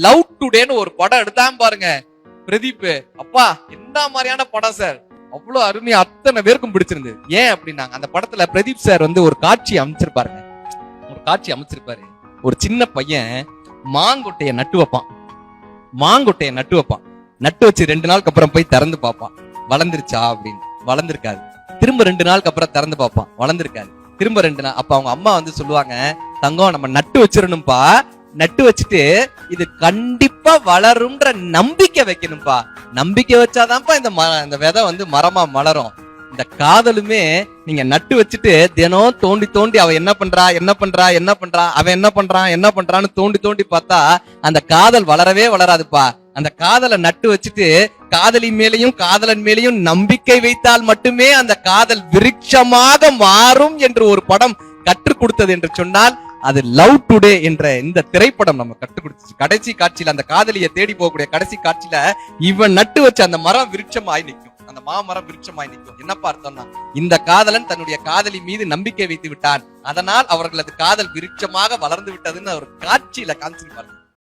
Love டுடேன்னு ஒரு படம் எடுத்தான் பாருங்க. பிரதீப் அப்பா என்ன மாதிரியான படம் சார் அவ்வளவு அருமையா அத்தனை பேருக்கும் பிடிச்சிருந்தது. ஏன் அப்படின்னாங்க அந்த படத்துல பிரதீப் சார் வந்து ஒரு காட்சி அமைச்சிருப்பாருங்க. ஒரு காட்சி அமைச்சிருப்பாரு. ஒரு சின்ன பையன் மாங்கொட்டைய நட்டு வைப்பான். மாங்கொட்டைய நட்டு வைப்பான். நட்டு வச்சு ரெண்டு நாளுக்கு அப்புறம் போய் திறந்து பார்ப்பான். வளர்ந்துருச்சா அப்படின்னு. வளர்ந்துருக்காது. திரும்ப ரெண்டு நாளுக்கு அப்புறம் திறந்து பார்ப்பான். வளர்ந்துருக்காது. திரும்ப ரெண்டு நாள் அப்ப அவங்க அம்மா வந்து சொல்லுவாங்க தங்கம் நம்ம நட்டு வச்சிடணும்பா. நட்டு வச்சுட்டு இது கண்டிப்பா வளரும்ன்ற நம்பிக்கை வைக்கணும்பா. நம்பிக்கை வச்சாதான்ப்பா இந்த ம- இந்த விதை வந்து மரமா மலரும். இந்த காதலுமே நீங்க நட்டு வச்சுட்டு தினம் தோண்டி தோண்டி அவ என்ன பண்றா என்ன பண்றா என்ன பண்றா அவன் என்ன பண்றான் என்ன பண்றான்னு தோண்டி தோண்டி பார்த்தா அந்த காதல் வளரவே வளராதுப்பா. அந்த காதலை நட்டு வச்சுட்டு காதலி மேலையும் காதலன் மேலையும் நம்பிக்கை வைத்தால் மட்டுமே அந்த காதல் விருட்சமாக மாறும் என்று ஒரு படம் கற்றுக் கொடுத்தது என்று சொன்னால் அது லவ் டுடே என்ற இந்த திரைப்படம் நம்ம கற்றுக் கொடுத்துச்சு. கடைசி காட்சியில அந்த காதலியை தேடி போகக்கூடிய கடைசி காட்சியில இவன் நட்டு வச்ச அந்த மரம் விருட்சமாய் நிற்கும். அந்த மாமரம் விருட்சமாய் நிற்கும். என்ன பார்த்தோம்னா இந்த காதலன் தன்னுடைய காதலி மீது நம்பிக்கை வைத்து விட்டான். அதனால் அவர்களது காதல் விருட்சமாக வளர்ந்து விட்டதுன்னு ஒரு காட்சியில காமிச்சிருப்பாரு.